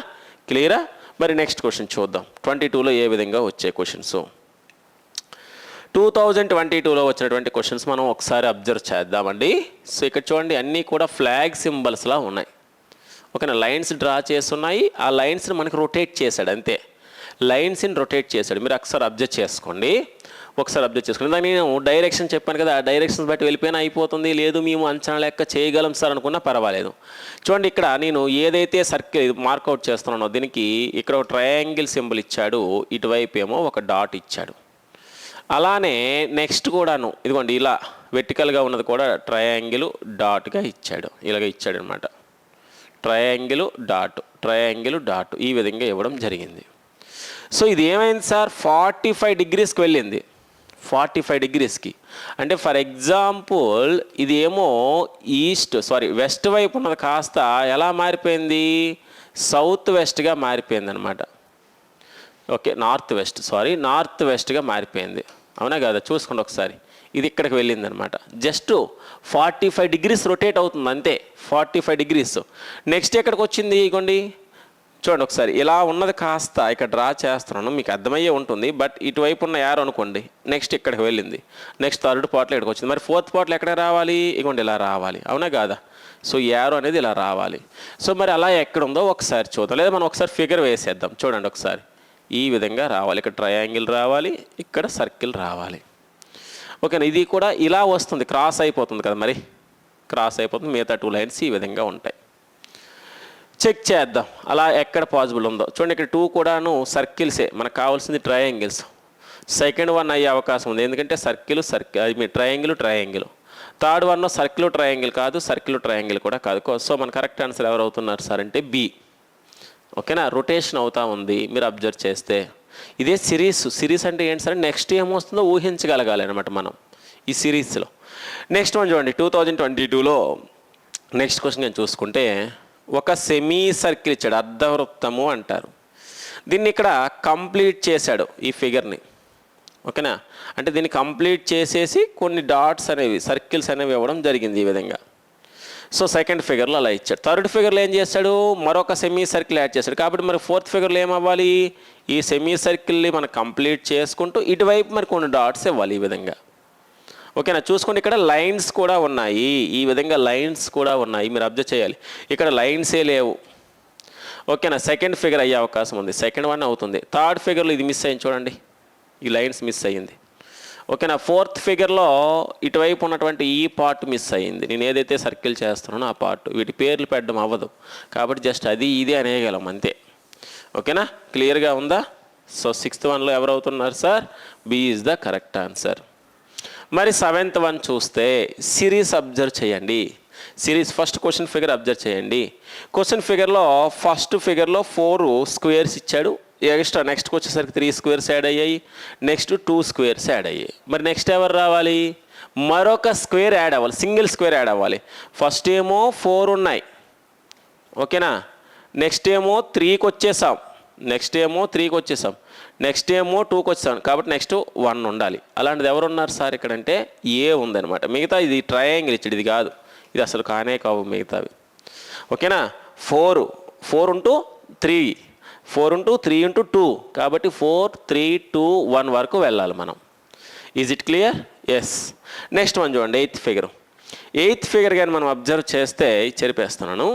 క్లియరా? మరి నెక్స్ట్ క్వశ్చన్ చూద్దాం. ట్వంటీ టూలో ఏ విధంగా వచ్చే క్వశ్చన్స్? టూ థౌజండ్ ట్వంటీ టూలో వచ్చినటువంటి క్వశ్చన్స్ మనం ఒకసారి అబ్జర్వ్ చేద్దామండి. సో ఇక్కడ చూడండి అన్నీ కూడా ఫ్లాగ్ సింబల్స్లా ఉన్నాయి. ఓకేనా? లైన్స్ డ్రా చేస్తున్నాయి. ఆ లైన్స్ని మనకి రొటేట్ చేశాడు అంతే. లైన్స్ని రొటేట్ చేశాడు. మీరు ఒకసారి అబ్జర్వ్ చేసుకోండి. ఒకసారి అబ్జర్వ్ చేసుకోండి. దాన్ని నేను డైరెక్షన్ చెప్పాను కదా ఆ డైరెక్షన్స్ బట్టి వెళ్ళిపోయినా అయిపోతుంది లేదు మేము అంచనా లెక్క చేయగలం సార్ అనుకున్నా పర్వాలేదు. చూడండి ఇక్కడ నేను ఏదైతే సర్కిల్ మార్కౌట్ చేస్తున్నానో దీనికి ఇక్కడ ఒక ట్రయాంగిల్ సింబల్ ఇచ్చాడు. ఇటువైపు ఏమో ఒక డాట్ ఇచ్చాడు. అలానే నెక్స్ట్ కూడాను ఇదిగోండి ఇలా వెర్టికల్గా ఉన్నది కూడా ట్రయాంగిల్ డాట్గా ఇచ్చాడు ఇలాగ ఇచ్చాడు అనమాట ట్రయాంగిల్ డాట్ ట్రయాంగిల్ డాట్ ఈ విధంగా ఇవ్వడం జరిగింది. సో ఇది ఏమైంది సార్? ఫార్టీ ఫైవ్ డిగ్రీస్కి వెళ్ళింది. ఫార్టీ ఫైవ్ డిగ్రీస్కి. అంటే ఫర్ ఎగ్జాంపుల్ ఇది ఏమో ఈస్ట్ సారీ వెస్ట్ వైపు ఉన్నది కాస్త ఎలా మారిపోయింది? సౌత్ వెస్ట్గా మారిపోయింది అనమాట okay north west sorry north వెస్ట్గా మారిపోయింది. అవునా కదా? చూసుకోండి ఒకసారి. ఇది ఇక్కడికి వెళ్ళిందనమాట. Just forty five degrees rotate అవుతుంది అంతే. Forty five degrees. నెక్స్ట్ ఎక్కడికి వచ్చింది ఇగోండి? చూడండి ఒకసారి. ఇలా ఉన్నది కాస్త ఇక్కడ డ్రా చేస్తున్నాను. మీకు అర్థమయ్యే ఉంటుంది. బట్ ఇటువైపు ఉన్న యారో అనుకోండి. నెక్స్ట్ ఇక్కడికి వెళ్ళింది. నెక్స్ట్ థర్డ్ పార్ట్లో ఇక్కడికి వచ్చింది. మరి ఫోర్త్ పార్ట్లో ఎక్కడ రావాలి? ఇగోండి ఇలా రావాలి. అవునా కాదా? సో యారో అనేది ఇలా రావాలి. సో మరి అలా ఎక్కడ ఉందో ఒకసారి చూద్దాం. లేదా మనం ఒకసారి ఫిగర్ వేసేద్దాం. చూడండి ఒకసారి. ఈ విధంగా రావాలి. ఇక్కడ ట్రయాంగిల్ రావాలి ఇక్కడ సర్కిల్ రావాలి. ఓకేనా ఇది కూడా ఇలా వస్తుంది. క్రాస్ అయిపోతుంది కదా మరి? క్రాస్ అయిపోతుంది. మిగతా టూ లైన్స్ ఈ విధంగా ఉంటాయి. చెక్ చేద్దాం. అలా ఎక్కడ పాసిబుల్ ఉందో. చూడండి ఇక్కడ టూ కూడాను సర్కిల్సే మనకు కావాల్సింది ట్రయాంగిల్స్ సెకండ్ వన్ అయ్యే అవకాశం ఉంది. ఎందుకంటే circle circle I mean triangle triangle third one circle triangle కాదు. సర్కిల్ ట్రయాంగిల్ కూడా కాదు. సో మన కరెక్ట్ ఆన్సర్ ఎవరు అవుతున్నారు సార్ అంటే బి ఓకేనా? రొటేషన్ అవుతా ఉంది మీరు అబ్జర్వ్ చేస్తే. ఇదే సిరీస్ సిరీస్ అంటే ఏంటి సరే? నెక్స్ట్ ఏమొస్తుందో ఊహించగలగాలి అనమాట మనం ఈ సిరీస్లో. నెక్స్ట్ వన్ చూడండి టూ థౌజండ్ ట్వంటీ టూలో నెక్స్ట్ క్వశ్చన్ నేను చూసుకుంటే ఒక సెమీ సర్కిల్ ఇచ్చాడు అర్ధవృత్తము అంటారు. దీన్ని ఇక్కడ కంప్లీట్ చేశాడు ఈ ఫిగర్ని. ఓకేనా? అంటే దీన్ని కంప్లీట్ చేసేసి కొన్ని డాట్స్ అనేవి సర్కిల్స్ అనేవి ఇవ్వడం జరిగింది ఈ విధంగా. సో సెకండ్ ఫిగర్లో అలా ఇచ్చాడు. థర్డ్ ఫిగర్లో ఏం చేస్తాడు? మరొక సెమీ సర్కిల్ యాడ్ చేస్తాడు. కాబట్టి మరి ఫోర్త్ ఫిగర్లో ఏమవ్వాలి? ఈ సెమీ సర్కిల్ని మనం కంప్లీట్ చేసుకుంటూ ఇటువైపు మరి కొన్ని డాట్స్ ఇవ్వాలి ఈ విధంగా. ఓకేనా చూసుకోండి ఇక్కడ లైన్స్ కూడా ఉన్నాయి. ఈ విధంగా లైన్స్ కూడా ఉన్నాయి. మీరు అబ్జర్వ్ చేయాలి. ఇక్కడ లైన్సే లేవు. ఓకేనా సెకండ్ ఫిగర్ అయ్యే అవకాశం ఉంది. సెకండ్ వన్ అవుతుంది. థర్డ్ ఫిగర్లో ఇది మిస్ అయింది చూడండి. ఈ లైన్స్ మిస్ అయ్యింది. ఓకేనా? ఫోర్త్ ఫిగర్లో ఇటువైపు ఉన్నటువంటి ఈ పార్ట్ మిస్ అయ్యింది నేను ఏదైతే సర్కిల్ చేస్తున్నానో ఆ పార్ట్. వీటి పేర్లు పెట్టడం అవ్వదు. కాబట్టి జస్ట్ అది ఇది అనేయగలం అంతే. ఓకేనా? క్లియర్గా ఉందా? సో సిక్స్త్ వన్లో ఎవరవుతున్నారు sir? B is the correct answer. మరి సెవెంత్ వన్ చూస్తే సిరీస్ అబ్జర్వ్ చేయండి. Series first question figure observe చేయండి. క్వశ్చన్ ఫిగర్లో ఫస్ట్ ఫిగర్లో ఫోర్ స్క్వేర్స్ ఇచ్చాడు. ఎక్స్ట్రా నెక్స్ట్కి వచ్చేసరికి త్రీ స్క్వేర్స్ యాడ్ అయ్యాయి. నెక్స్ట్ టూ స్క్వేర్స్ యాడ్ అయ్యాయి. మరి నెక్స్ట్ ఎవరు రావాలి? మరొక స్క్వేర్ యాడ్ అవ్వాలి. సింగిల్ స్క్వేర్ యాడ్ అవ్వాలి. ఫస్ట్ ఏమో ఫోర్ ఉన్నాయి. ఓకేనా నెక్స్ట్ ఏమో త్రీకి వచ్చేసాం. నెక్స్ట్ ఏమో త్రీకి వచ్చేసాం. నెక్స్ట్ ఏమో టూకి వచ్చేసాం. కాబట్టి నెక్స్ట్ వన్ ఉండాలి. అలాంటిది ఎవరు ఉన్నారు సార్ ఇక్కడ అంటే ఏ ఉందనమాట మిగతా ఇది ట్రయాంగిల్ ఇచ్చాడు. ఇది కాదు. ఇది అసలు కానే కావు మిగతావి. ఓకేనా four four into three four into three into two. కాబట్టి ఫోర్ త్రీ టూ వన్ వరకు వెళ్ళాలి మనం. Is it clear yes next one చూడండి ఎయిత్ ఫిగర్ ఎయిత్ ఫిగర్ కానీ మనం అబ్జర్వ్ చేస్తే చెరిపేస్తున్నాను.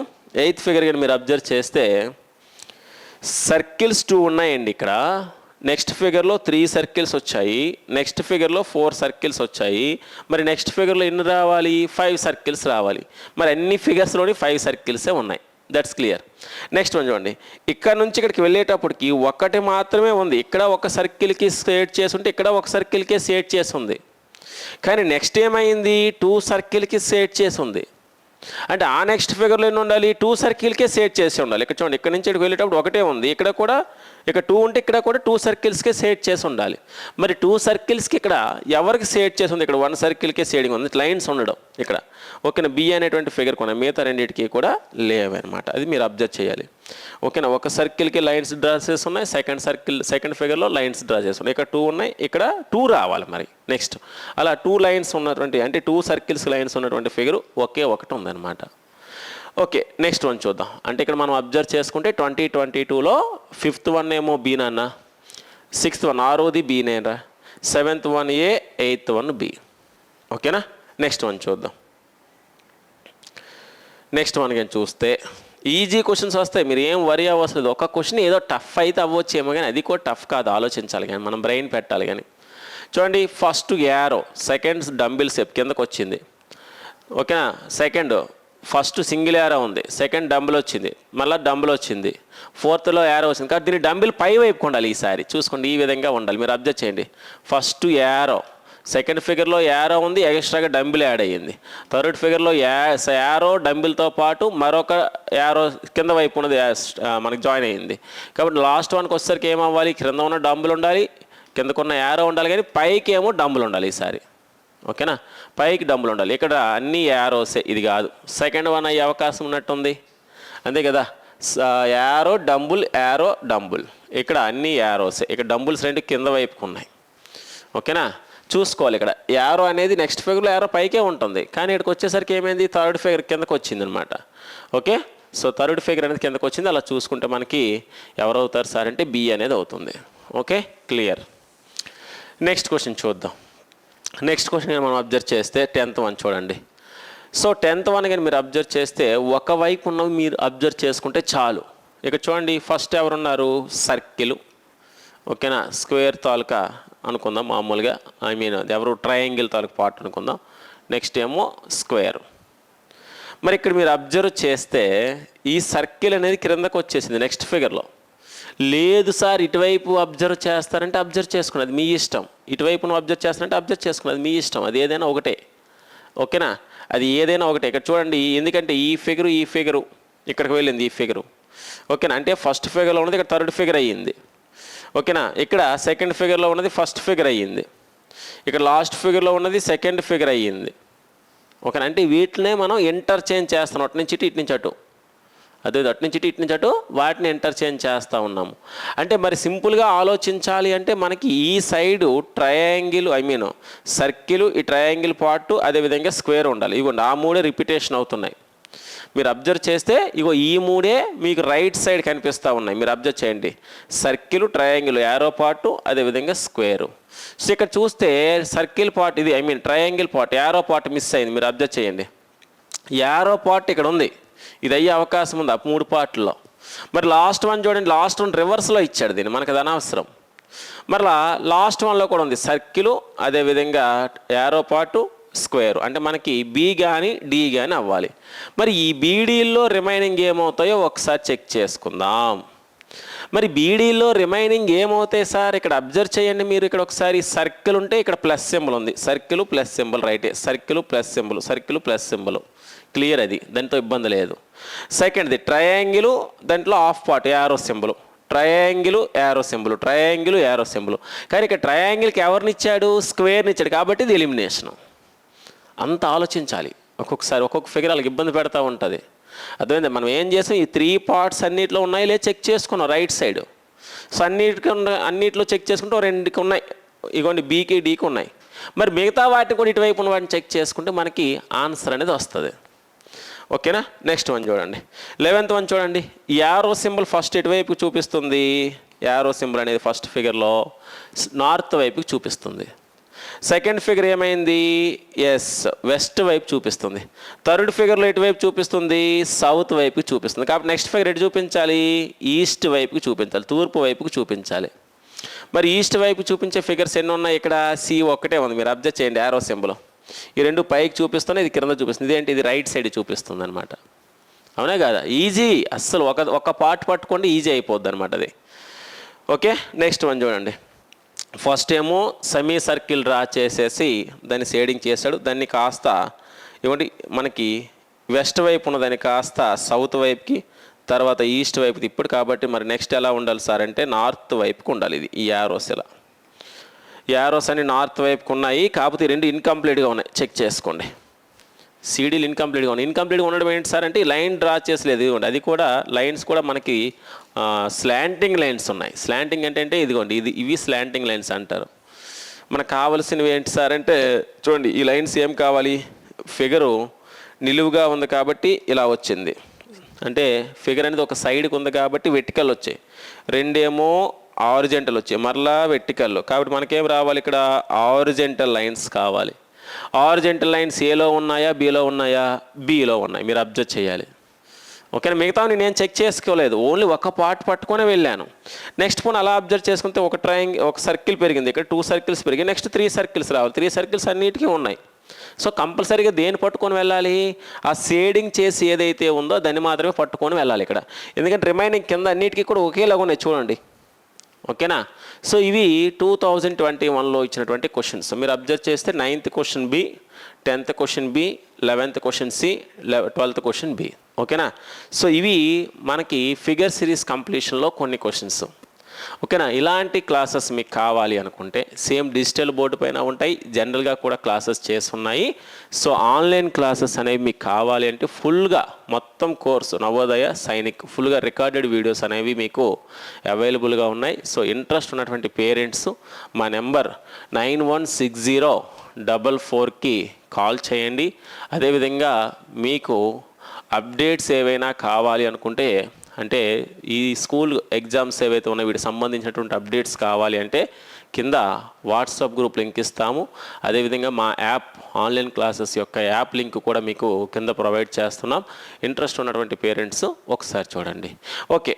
ఎయిత్ ఫిగర్ కానీ మీరు అబ్జర్వ్ చేస్తే సర్కిల్స్ టూ ఉన్నాయండి ఇక్కడ. నెక్స్ట్ ఫిగర్లో త్రీ సర్కిల్స్ వచ్చాయి. నెక్స్ట్ ఫిగర్లో ఫోర్ సర్కిల్స్ వచ్చాయి. మరి నెక్స్ట్ ఫిగర్లో ఎన్ని రావాలి? ఫైవ్ సర్కిల్స్ రావాలి. మరి అన్ని ఫిగర్స్లోని ఫైవ్ సర్కిల్సే ఉన్నాయి. దట్స్ క్లియర్ నెక్స్ట్ వన్ చూడండి. ఇక్కడ నుంచి ఇక్కడికి వెళ్ళేటప్పటికి ఒకటి మాత్రమే ఉంది. ఇక్కడ ఒక సర్కిల్కి సేట్ చేసి ఉంటే ఇక్కడ ఒక సర్కిల్కే సేట్ చేసి ఉంది కానీ నెక్స్ట్ ఏమైంది? టూ సర్కిల్కి సేట్ చేసి ఉంది అంటే ఆ నెక్స్ట్ ఫిగర్లో ఎన్ని ఉండాలి? టూ సర్కిల్కే సేట్ చేసి ఉండాలి. ఇక్కడ చూడండి ఇక్కడ నుంచి ఇక్కడికి వెళ్ళేటప్పుడు ఒకటే ఉంది. ఇక్కడ కూడా ఇక్కడ టూ ఉంటే ఇక్కడ కూడా టూ సర్కిల్స్కే సేట్ చేసి ఉండాలి. మరి టూ సర్కిల్స్కి ఇక్కడ ఎవరికి సేట్ చేసి ఉంది? ఇక్కడ వన్ సర్కిల్కే సేడింగ్ ఉంది. లైన్స్ ఉండడం ఇక్కడ. ఓకేనా? బి అనేటువంటి ఫిగర్ కొన మిగతా రెండింటికి కూడా లేవన్నమాట. అది మీరు అబ్జర్వ్ చేయాలి. ఓకేనా? ఒక సర్కిల్కి లైన్స్ డ్రా చేస్తున్నాయి ఉన్నాయి సెకండ్ సర్కిల్ సెకండ్ ఫిగర్లో లైన్స్ డ్రా చేస్తున్నాయి. ఉన్నాయి ఇక్కడ టూ ఉన్నాయి ఇక్కడ టూ రావాలి మరి. నెక్స్ట్ అలా టూ లైన్స్ ఉన్నటువంటి అంటే టూ సర్కిల్స్ లైన్స్ ఉన్నటువంటి ఫిగర్ ఒకే ఒకటి ఉందన్నమాట. ఓకే నెక్స్ట్ వన్ చూద్దాం. అంటే ఇక్కడ మనం అబ్జర్వ్ చేసుకుంటే ట్వంటీ ట్వంటీ టూలో ఫిఫ్త్ వన్ ఏమో బీ నాన్న. సిక్స్త్ వన్ ఆరోది బీనేరా seventh one A eighth one B. ఓకేనా? నెక్స్ట్ వన్ చూద్దాం. నెక్స్ట్ వన్ కానీ చూస్తే ఈజీ క్వశ్చన్స్ వస్తాయి. మీరు ఏం వరి అవ్వసలేదు ఒక క్వశ్చన్ ఏదో టఫ్ అయితే అవ్వచ్చేమో కానీ అది కూడా టఫ్ కాదు ఆలోచించాలి కానీ మనం బ్రెయిన్ పెట్టాలి కానీ చూడండి ఫస్ట్ యారో సెకండ్ డంబిల్ సెప్ కిందకు వచ్చింది. ఓకేనా? సెకండ్ ఫస్ట్ సింగిల్ యారో ఉంది. సెకండ్ డంబుల్ వచ్చింది. మళ్ళీ డంబుల్ వచ్చింది. ఫోర్త్లో యారో వచ్చింది. కాబట్టి దీని డంబిల్ పై వైపు ఉండాలి ఈసారి. చూసుకోండి ఈ విధంగా ఉండాలి. మీరు అబ్జర్వ్ చేయండి. ఫస్ట్ యారో సెకండ్ ఫిగర్లో యారో ఉంది ఎక్స్ట్రాగా డంబిల్ యాడ్ అయ్యింది. థర్డ్ ఫిగర్లో యా యారో డంబిల్తో పాటు మరొక యారో కింద వైపు ఉన్నది మనకు మనకి జాయిన్ అయ్యింది. కాబట్టి లాస్ట్ వన్కి వచ్చేసరికి ఏమవ్వాలి? క్రింద ఉన్న డంబుల్ ఉండాలి కిందకున్న యారో ఉండాలి కానీ పైకి ఏమో డంబుల్ ఉండాలి ఈసారి. ఓకేనా? పైకి డంబుల్ ఉండాలి. ఇక్కడ అన్ని యారోసే ఇది కాదు. సెకండ్ వన్ అయ్యే అవకాశం ఉన్నట్టుంది. అంతే కదా? స- యారో డంబుల్ యారో డంబుల్ ఇక్కడ అన్ని యారోసే ఇక్కడ డంబుల్స్ రెండు కింద వైపుకు ఉన్నాయి. ఓకేనా? చూసుకోవాలి ఇక్కడ. యారో అనేది నెక్స్ట్ ఫిగర్లో యారో పైకే ఉంటుంది. కానీ ఇక్కడికి వచ్చేసరికి ఏమైంది? థర్డ్ ఫిగర్ కిందకు వచ్చింది అనమాట ఓకే? సో థర్డ్ ఫిగర్ అనేది కిందకు వచ్చింది. అలా చూసుకుంటే మనకి ఎవరవుతారు సార్ అంటే బి అనేది అవుతుంది. ఓకే? క్లియర్ నెక్స్ట్ క్వశ్చన్ చూద్దాం. నెక్స్ట్ క్వశ్చన్ మనం అబ్జర్వ్ చేస్తే టెన్త్ వన్ చూడండి. సో టెన్త్ వన్ కానీ మీరు అబ్జర్వ్ చేస్తే ఒకవైపు ఉన్నవి మీరు అబ్జర్వ్ చేసుకుంటే చాలు. ఇక చూడండి ఫస్ట్ ఎవరున్నారు? సర్కిల్ ఓకేనా? స్క్వేర్ తాలూకా అనుకుందాం మామూలుగా. ఐ మీన్ ఎవరు ట్రయాంగిల్ తాలూకు పార్ట్ అనుకుందాం. నెక్స్ట్ ఏమో స్క్వేర్ మరి ఇక్కడ మీరు అబ్జర్వ్ చేస్తే ఈ సర్కిల్ అనేది క్రిందకు వచ్చేసింది నెక్స్ట్ ఫిగర్లో లేదు సార్ ఇటువైపు అబ్జర్వ్ చేస్తారంటే అబ్జర్వ్ చేసుకున్నది మీ ఇష్టం. ఇటువైపు నువ్వు అబ్జర్వ్ చేస్తారంటే అబ్జర్వ్ చేసుకున్నది మీ ఇష్టం. అది ఏదైనా ఒకటే. ఓకేనా అది ఏదైనా ఒకటే. ఇక్కడ చూడండి ఎందుకంటే ఈ ఫిగరు ఈ ఫిగరు ఇక్కడికి వెళ్ళింది ఈ ఫిగరు ఓకేనా అంటే ఫస్ట్ ఫిగర్లో ఉన్నది ఇక్కడ థర్డ్ ఫిగర్ అయ్యింది. ఓకేనా? ఇక్కడ సెకండ్ ఫిగర్లో ఉన్నది ఫస్ట్ ఫిగర్ అయ్యింది. ఇక్కడ లాస్ట్ ఫిగర్లో ఉన్నది సెకండ్ ఫిగర్ అయ్యింది. ఓకేనా? అంటే వీటినే మనం ఇంటర్చేంజ్ చేస్తాం అటు నుంచి ఇటు ఇటు నుంచి అటు. అదే అటు నుంచి ఇటు ఇటు నుంచి అటు వాటిని ఇంటర్చేంజ్ చేస్తూ ఉన్నాము. అంటే మరి సింపుల్గా ఆలోచించాలి అంటే మనకి ఈ side triangle I mean circle ఈ ట్రయాంగిల్ పార్ట్ అదేవిధంగా స్క్వేర్ ఉండాలి. ఇవ్వండి ఆ మూడే రిపిటేషన్ అవుతున్నాయి. మీరు అబ్జర్వ్ చేస్తే ఇగో ఈ మూడే మీకు రైట్ సైడ్ కనిపిస్తూ ఉన్నాయి. మీరు అబ్జర్వ్ చేయండి. సర్కిల్ ట్రయాంగిల్ యారో పార్ట్ అదేవిధంగా స్క్వేరు సో ఇక్కడ చూస్తే సర్కిల్ పార్ట్ ఇది I mean triangle part arrow part miss అయింది. మీరు అబ్జర్వ్ చేయండి. యారో పార్ట్ ఇక్కడ ఉంది. ఇది అయ్యే అవకాశం ఉంది ఆ మూడు పార్ట్లో మరి లాస్ట్ వన్ చూడండి. లాస్ట్ వన్ రివర్స్లో ఇచ్చాడు దీన్ని. మనకు అది అనవసరం. మరలా లాస్ట్ వన్లో కూడా ఉంది. సర్కిల్ అదేవిధంగా యారో పార్టు స్క్వేర్. అంటే మనకి బి కానీ డి కానీ అవ్వాలి. మరి ఈ బీడీల్లో రిమైనింగ్ ఏమవుతాయో ఒకసారి చెక్ చేసుకుందాం. మరి బీడీలో రిమైనింగ్ ఏమవుతాయి సార్? ఇక్కడ అబ్జర్వ్ చేయండి మీరు. ఇక్కడ ఒకసారి సర్కిల్ ఉంటే ఇక్కడ ప్లస్ సింబల్ ఉంది. సర్కిల్ ప్లస్ సింబల్ రైటే. Circle plus symbol. Circle plus symbol. Clear అది. దాంతో ఇబ్బంది లేదు. సెకండ్ది ట్రయాంగిల్ దాంట్లో half part arrow symbol triangle arrow symbol triangle arrow symbol కానీ ఇక్కడ ట్రయాంగిల్కి ఎవరినిచ్చాడు స్క్వేర్ని ఇచ్చాడు? కాబట్టి ఇది ఎలిమినేషన్ అంత ఆలోచించాలి. ఒక్కొక్కసారి ఒక్కొక్క ఫిగర్ వాళ్ళకి ఇబ్బంది పెడతా ఉంటుంది. అర్థమైంది? మనం ఏం చేసాం? ఈ త్రీ పార్ట్స్ అన్నిట్లో ఉన్నాయి లే చెక్ చేసుకున్నాం రైట్ సైడ్ సో అన్నిటికి ఉన్న- అన్నిట్లో చెక్ చేసుకుంటే రెండుకి ఉన్నాయి. ఇగోండి బీకి డీకి ఉన్నాయి. మరి మిగతా వాటిని కూడా ఇటువైపు ఉన్న వాటిని చెక్ చేసుకుంటే మనకి ఆన్సర్ అనేది వస్తుంది. ఓకేనా? నెక్స్ట్ వన్ చూడండి. లెవెన్త్ వన్ చూడండి. యారో సింబల్ ఫస్ట్ ఇటువైపు చూపిస్తుంది. యారో సింబల్ అనేది ఫస్ట్ ఫిగర్లో నార్త్ వైపుకి చూపిస్తుంది. సెకండ్ ఫిగర్ ఏమైంది? ఎస్ వెస్ట్ వైపు చూపిస్తుంది. థర్డ్ ఫిగర్లో ఎటువైపు చూపిస్తుంది? సౌత్ వైపుకి చూపిస్తుంది. కాబట్టి నెక్స్ట్ ఫిగర్ ఎటు చూపించాలి? ఈస్ట్ వైపుకి చూపించాలి. తూర్పు వైపుకి చూపించాలి. మరి ఈస్ట్ వైపు చూపించే ఫిగర్స్ ఎన్ని ఉన్నాయి ఇక్కడ? సి ఒక్కటే ఉంది. మీరు అబ్జర్వ్ చేయండి యారో సింబల్ ఈ రెండు పైకి చూపిస్తున్నాయి ఇది కింద చూపిస్తుంది. ఇదేంటి? ఇది రైట్ సైడ్ చూపిస్తుంది అనమాట అవునా కదా? ఈజీ అస్సలు ఒక ఒక పార్ట్ పట్టుకోండి ఈజీ అయిపోద్ది అనమాట అది. ఓకే నెక్స్ట్ వన్ చూడండి. ఫస్ట్ ఏమో సెమీ సర్కిల్ డ్రా చేసేసి దాన్ని షేడింగ్ చేశాడు. దాన్ని కాస్త ఇవ్వండి మనకి వెస్ట్ వైపు ఉన్నదాన్ని కాస్త సౌత్ వైపుకి తర్వాత ఈస్ట్ వైపు ఇప్పుడు కాబట్టి మరి నెక్స్ట్ ఎలా ఉండాలి సార్ అంటే నార్త్ వైపుకి ఉండాలి ఇది ఈ యారోస్ ఇలా. యారోస్ అని నార్త్ వైపుకు ఉన్నాయి. కాకపోతే రెండు ఇన్కంప్లీట్గా ఉన్నాయి. చెక్ చేసుకోండి. సీడీలు ఇన్కంప్లీట్గా ఉన్నాయి. ఇన్కంప్లీట్గా ఉండడం ఏంటి సార్ అంటే లైన్ డ్రా చేసలేదు ఇదిగోండి. అది కూడా లైన్స్ కూడా మనకి స్లాంటింగ్ లైన్స్ ఉన్నాయి. స్లాంటింగ్ అంటే అంటే ఇదిగోండి ఇది ఇవి స్లాంటింగ్ లైన్స్ అంటారు. మనకు కావాల్సినవి ఏంటి సార్ అంటే చూడండి ఈ లైన్స్ ఏం కావాలి? ఫిగరు నిలువుగా ఉంది కాబట్టి ఇలా వచ్చింది. అంటే ఫిగర్ అనేది ఒక సైడ్కి ఉంది కాబట్టి వెట్టికల్ వచ్చాయి. రెండేమో ఆరిజెంటల్ వచ్చాయి. మరలా వెట్టికల్ కాబట్టి మనకేం రావాలి ఇక్కడ? ఆరిజెంటల్ లైన్స్ కావాలి. ఆరిజెంటల్ లైన్స్ ఏలో ఉన్నాయా బీలో ఉన్నాయా? బీలో ఉన్నాయి. మీరు అబ్జర్వ్ చేయాలి. ఓకేనా? మిగతా నేను చెక్ చేసుకోలేదు. ఓన్లీ ఒక పార్ట్ పట్టుకొని వెళ్ళాను. నెక్స్ట్ పోనీ అలా అబ్జర్వ్ చేసుకుంటే ఒక ట్రయాంగ్ ఒక సర్కిల్ పెరిగింది. ఇక్కడ టూ సర్కిల్స్ పెరిగాయి. నెక్స్ట్ త్రీ సర్కిల్స్ రావాలి. త్రీ సర్కిల్స్ అన్నిటికీ ఉన్నాయి. సో కంపల్సరీగా దేని పట్టుకొని వెళ్ళాలి? ఆ షేడింగ్ చేసి ఏదైతే ఉందో దాన్ని మాత్రమే పట్టుకొని వెళ్ళాలి ఇక్కడ. ఎందుకంటే రిమైనింగ్ కింద అన్నిటికీ కూడా ఒకేలాగా ఉన్నాయి చూడండి. ఓకేనా? సో ఇవి టూ థౌజండ్ ట్వంటీ వన్లో ఇచ్చినటువంటి క్వశ్చన్స్ మీరు అబ్జర్వ్ చేస్తే ninth question B tenth question B eleventh question C twelfth question B ఓకేనా? సో ఇవి మనకి ఫిగర్ సిరీస్ కంప్లీషన్లో కొన్ని క్వశ్చన్స్ ఓకేనా? ఇలాంటి క్లాసెస్ మీకు కావాలి అనుకుంటే సేమ్ డిజిటల్ బోర్డు పైన ఉంటాయి జనరల్గా కూడా క్లాసెస్ చేస్తున్నాయి. సో ఆన్లైన్ క్లాసెస్ అనేవి మీకు కావాలి అంటే ఫుల్గా మొత్తం కోర్సు నవోదయ సైనిక్ ఫుల్గా రికార్డెడ్ వీడియోస్ అనేవి మీకు అవైలబుల్గా ఉన్నాయి. సో ఇంట్రెస్ట్ ఉన్నటువంటి పేరెంట్స్ మా number nine one six zero double ఫోర్కి కాల్ చేయండి. అదేవిధంగా మీకు అప్డేట్స్ ఏవైనా కావాలి అనుకుంటే అంటే ఈ స్కూల్ ఎగ్జామ్స్ ఏవైతే ఉన్నాయో వీటికి సంబంధించినటువంటి అప్డేట్స్ కావాలి అంటే కింద వాట్సాప్ గ్రూప్ లింక్ ఇస్తాము. అదేవిధంగా మా యాప్ ఆన్లైన్ క్లాసెస్ యొక్క యాప్ లింక్ కూడా మీకు కింద ప్రొవైడ్ చేస్తున్నాం. ఇంట్రెస్ట్ ఉన్నటువంటి పేరెంట్స్ ఒకసారి చూడండి. ఓకే.